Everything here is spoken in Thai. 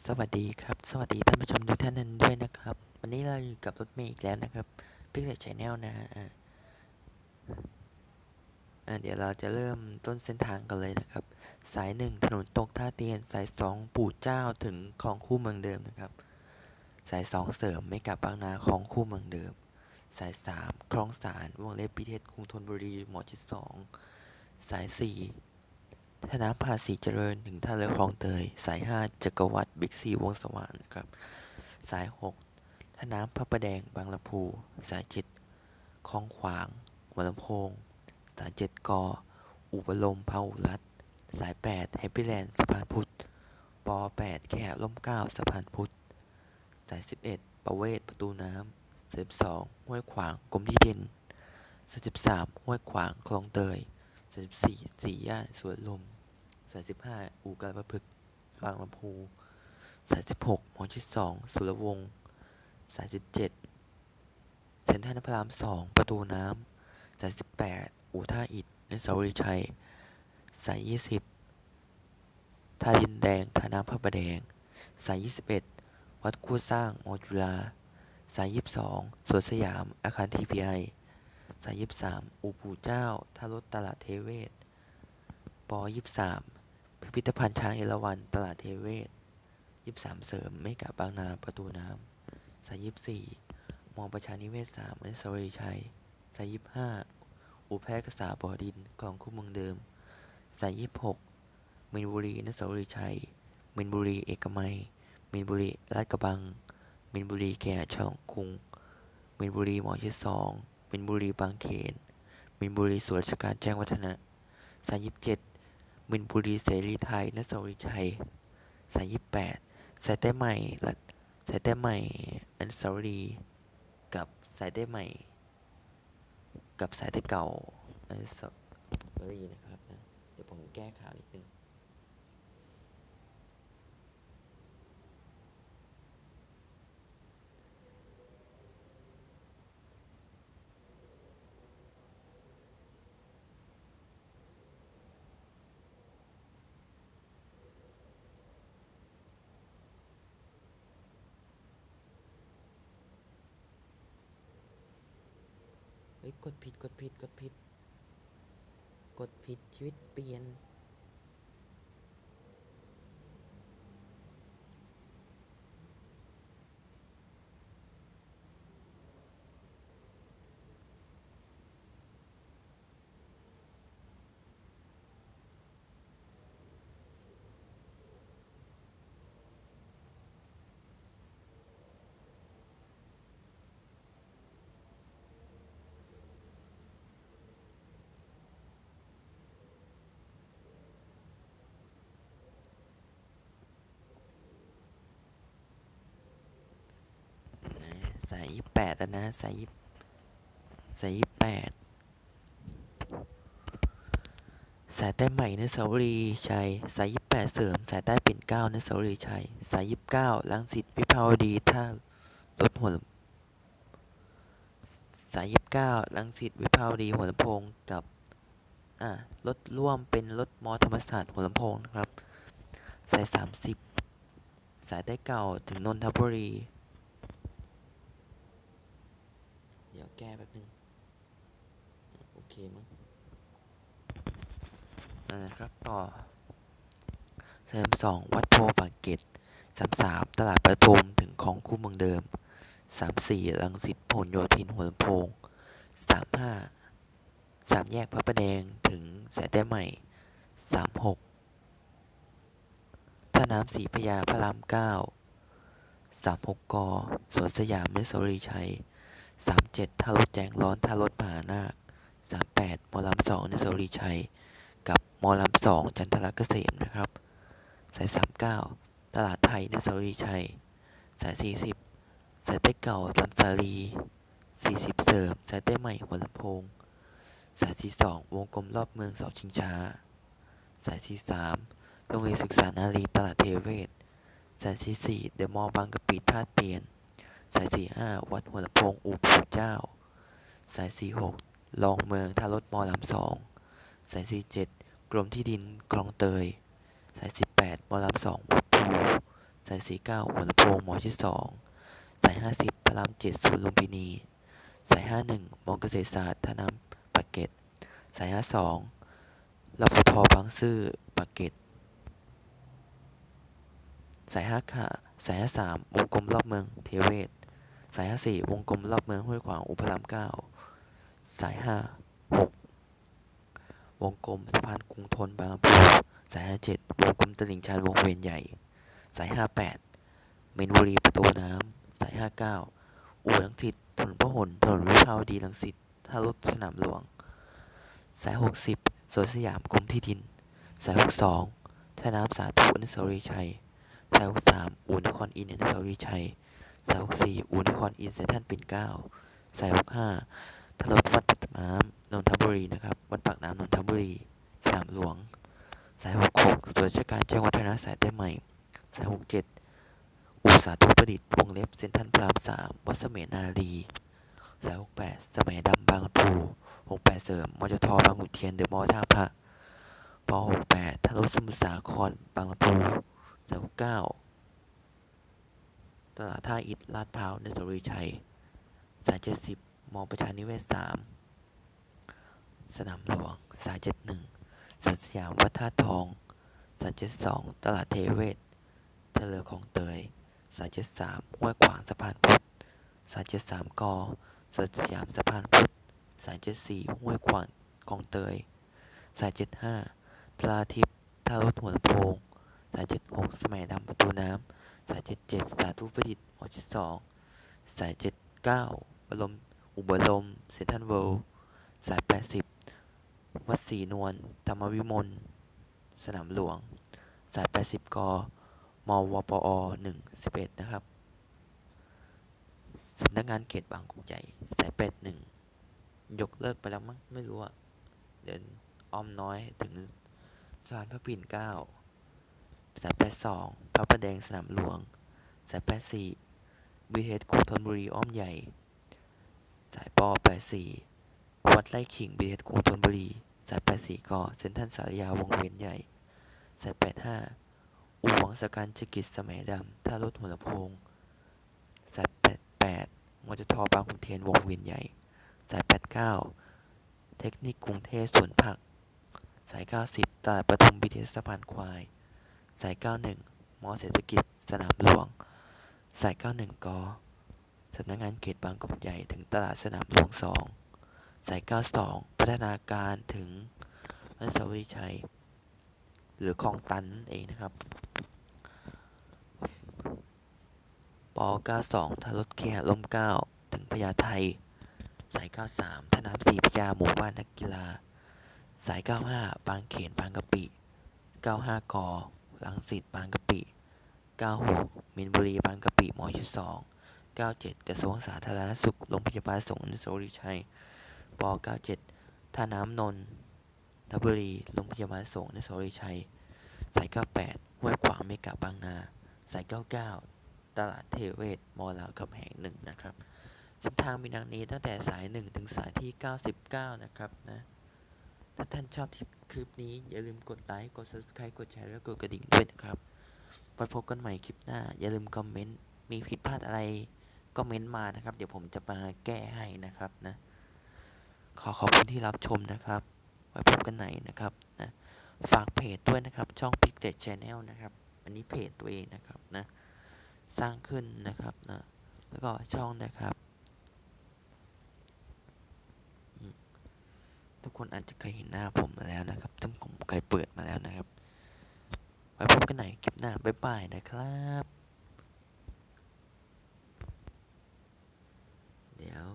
สวัสดีครับ สวัสดีท่านผู้ชมทุกท่านนั้นด้วยนะครับ วันนี้เราอยู่กับรถเมย์อีกแล้วนะครับพิกเ e ตชแนลนะฮะเดี๋ยวเราจะเริ่มต้นเส้นทางกันเลยนะครับ สายหนึ่งถนนตกท่าเตียน สายสองปู่เจ้าถึงคลองคู่เมืองเดิมนะครับ สายสองเสริมไม่กลับบางนาคลองคู่เมืองเดิม สายสามคลองสารวงเล็บพิเทศกรุงธนบุรีหมอชิดสองสายสี่ ท่าน้ำภาษีเจริญถึงท่าเรือคลองเตย สาย 5 จักรวรรดิบิ๊กซีวงสว่างนะครับ สาย 6 ท่าน้ำพระประแดงบางลำพู สาย 7คลองขวางหัวลำโพง สาย 7 กอ อุบลมพาหุรัตน์สาย 8 แฮปปี้แลนด์สะพานพุทธป8แค่ล่มเก้าสะพานพุทธ สาย 11 ประเวศประตูน้ำสาย12ห้วยขวางกรมที่ดินสาย13ห้วยขวางคลองเตยสาย14สี่ย่านสวนลม สายสิบห้าอู่การประพฤกษ์บางลำพู สายสิบหกหมอชิดสองสุรวงศ์สายสิบเจ็ดเซนทรัลพระรามสองประตูน้ำสายสิบแปดอู่ท่าอิฐนสาวรีชัย สายยี่สิบท่าดินแดงท่าน้ำพระประแดง สายยี่สิบเอ็ดวัดคู่สร้างมอจุฬาสายยี่สิบสองสวนสยาม อาคารทีพีไอสายยี่สิบสามอู่ปู่เจ้าท่ารถตลาดเทเวศปอยี่สิบสาม พิพิธภัณฑ์ช้างเอราวัณตลาดเทเวศยี่สามเสริมไม่กะบบางนาประตูน้ำสายยี่สี่มองประชานิเวศสามอนุสาวรีย์ชัยสายยี่ห้าอุแพกษาบ่อดินกองคู่เมืองเดิมสายยี่หกมินบุรีอนุสาวรีย์ชัยมินบุรีเอกมัยมินบุรีลาดกระบังมินบุรีแก่ฉลองกรุงมินบุรีหมอชิดสองมินบุรีบางเขนมินบุรีสวนราชการแจ้งวัฒนะสายยี่สิบเจ็ด มินบุรีเสรีไทยและสวรีย์ชัยสายยี่แปดสายใต้ใหม่และสายใต้ใหม่อันสาวรีกับสายใต้ใหม่ กับสายใต้เก่าอันสาวรีนะครับนะเดี๋ยวผมแก้ข่าวนิดนึง กดผิดกดผิดกดผิด กดผิดชีวิตเปลี่ยน สายยี่แปดนะสายยี่สายยี่แปดสายใต้ใหม่นสาวรีชัย สายยี่แปดเสริม สายใต้ปิ่นเก้านสาวรีชัย สายยี่เก้าลังสิตวิภาวดีท่ารถหัวสายยี่เก้าลังสิตวิภาวดีหัวลำโพงกับอ่ารถร่วมเป็นรถมอธรรมศาสตร์หัวลำโพงนะครับ สายสามสิบสายใต้เก่าถึงนนทบุรี เดี๋ยว แก้แป๊บนึง โอเคมั้งอ่านะครับต่อเสริมสองวัดโพปากเกร็ดสามสามตลาดประทุมถึงของคู่เมืองเดิมสามสี่ลังสิตผลโยธินหัวลำโพงสามห้าสามแยกพระประแดงถึงสายใต้ใหม่สามหกท่าน้ำสีพยาพระรามเก้าสามหกกสวนสยามเมสรีชัย สามเจ็ดท่ารถแจงร้อนท่ารถมหานาคสามแปดมอลำสองนสรีชัย กับมอลำสองจันทรเกษมนะครับ สายสามเก้าตลาดไทยนสรีชัย สายสี่สิบสายใต้เก่าลำสาลีสี่สิบเสริม สายใต้ใหม่หัวลำโพง สายสี่สองวงกลมรอบเมืองเสาชิงช้า สายสี่สามโรงเรียนศึกษานารีตลาดเทเวศ สายสี่สี่เดอะมอลล์บางกะปิท่าเตียน สายสี่ห้าวัดหัวลำโพงอู่ปู่เจ้า สายสี่หกลองเมืองท่ารถมอลำสองสายสี่เจ็ดกรมที่ดินคลองเตย สายสี่แปดมอลำสองวัดภูสายสี่เก้าหัวลำโพงหมอที่สองสายห้าสิบพระรามเจ็ดศูนย์ลุมพินี สายห้าหนึ่งมอเกษตรศาสตร์ท่าน้ำปากเกร็ดสายห้าสองรฟทบางซื่อปากเกร็ดสายห้าขาสายห้าสามวงกลมรอบเมือง เทเวศ สายห้าสี่วงกลมรอบเมืองห้วยขวางอุพรามเก้าสายห้าหกวงกลมสะพานกรุงทนบางลำพูสายห้าเจ็ดวงกลมตลิ่งชันวงเวียนใหญ่ สายห้าแปดเมนบุรีประตูน้ำสายห้าเก้าอู่ลังสิตถนนพหลถนนวิภาวดีรังสิตท่ารถสนามหลวง สายหกสิบสวนสยามกรมที่ดิน สายหกสองท่าน้ำสาธุอนุสาวรีย์ชัยสายหกสามอู่นครอินทร์อนุสาวรีย์ชัย สายหกสี่อู่นครอินเซนทรัลปิ่นเก้าสายหกห้าทารถวัดปากน้ำนนทบุรีนะครับ วัดปากน้ำนนทบุรีสนามหลวง สายหกหกส่วนราชการแจ้งวัฒนะสายใต้ใหม่ สายหกเจ็ดอู่สาธุประดิษฐ์วงเล็บเซนทรัลพรามสามวัดเสมียนารีสายหกแปดสมัยดำบางลำพูหกแปดเสริมมจทบางขุนเทียนเดอะมอท่าพระปหกแปดทารถสมุทรสาครบางลำพูสายหกเก้า ตลาดท่าอิฐลาดพร้าวอนุสรีชัยสายเจ็ดสิบมอประชานิเวศสามสนามหลวงสายเจ็ดหนึ่งสวนสยามวัดท่าทองสายเจ็ดสองตลาดเทเวศทะเลของเตยสายเจ็ดสามห้วยขวางสะพานพุทธสายเจ็ดสามกอสวนสยามสะพานพุทธสายเจ็ดสี่ห้วยขวางคลองเตยสายเจ็ดห้าตลาดทิพย์ท่ารถหัวลำโพงายเจ็ดหกสมัยดำประตูน้ำ สายเจ็ดเจ็ดสาธุประดิษฐ์หมอชิดสองสายเจ็ดเก้าบรมอุบลมเซนทรัลเวิลด์สายแปดสิบวัดศรีนวลธรรมวิมลสนามหลวง สายแปดสิบกมวปอหนึ่งสิบเอ็ดนะครับสำนักงานเขตบางกอกใหญ่สายแปดหนึ่งยกเลิกไปแล้วมั้งไม่รู้อะเดินอ้อมน้อยถึงสะพานพระปิ่นเกล้า สายแปดสองพระประแดงสนามหลวง สายแปดสี่บีเทสกรุงธนบุรีอ้อมใหญ่ สายปอแปดสี่วัดไร่ขิงบีเทสกรุงธนบุรี สายแปดสี่กอเซ็นทรัลสารยาวงเวียนใหญ่ สายแปดห้าอู่หวังสการชกิจสมัยดำท่ารถหัวลำโพง สายแปดแปดมอจทบางขุนเทียนวงเวียนใหญ่ สายแปดเก้าเทคนิคกรุงเทพสวนผัก สายเก้าสิบตลาดปทุมบีเทสสะพานควาย สาย 91 มอเศรษฐกิจ สนามหลวง สาย 91 ก สำนักงานเขตบางกอกใหญ่ถึงตลาดสนามหลวง 2 สาย 92 พัฒนาการถึงอนุสาวรีย์ชัย หรือคลองตันนั่นเองนะครับ ป 92ทารถเคหะลมเก้าถึงพญาไทสาย 93 ท่าน้ำสีพญาหมู่บ้านนักกีฬา สาย 95 บางเขน บางกะปิ 95 ก ลังสิตบางกะปิ 96มินบุรีบางกะปิหมอชิด2 97 กระทรวงสาธารณสุข โรงพยาบาลสงฆ์อนุสวรีย์ชัยป97ท่าน้ำนนทบุรี โรงพยาบาลสงฆ์อนุสวรีย์ชัย สาย 98 ห้วยขวางเมกะบางนา สาย 99 ตลาดเทเวศ มอลาวคำแหงหนึ่งนะครับ เส้นทางมีดังนี้ตั้งแต่สาย 1 ถึงสายที่ 99 นะครับนะ ถ้าท่านชอบคลิปนี้อย่าลืมกดไลค์ กด subscribe กดแชร์ แล้วกดกระดิ่งด้วยนะครับไว้พบกันใหม่คลิปหน้า อย่าลืมคอมเมนต์ มีผิดพลาดอะไรก็เม้นต์มานะครับ เดี๋ยวผมจะมาแก้ให้นะครับนะ ขอขอบคุณที่รับชมนะครับ ไว้พบกันใหม่นะครับนะ ฝากเพจด้วยนะครับ ช่อง p i c t e d Channel นะครับ อันนี้เพจตัวเองนะครับนะ สร้างขึ้นนะครับนะ แล้วก็ช่องนะครับ ทุกคนอาจจะเคยเห็นหน้าผมมาแล้วนะครับซึ่งผมเคยเปิดมาแล้วนะครับ ไว้พบกันใหม่คลิปหน้า บ๊ายบายนะครับ เดี๋ยว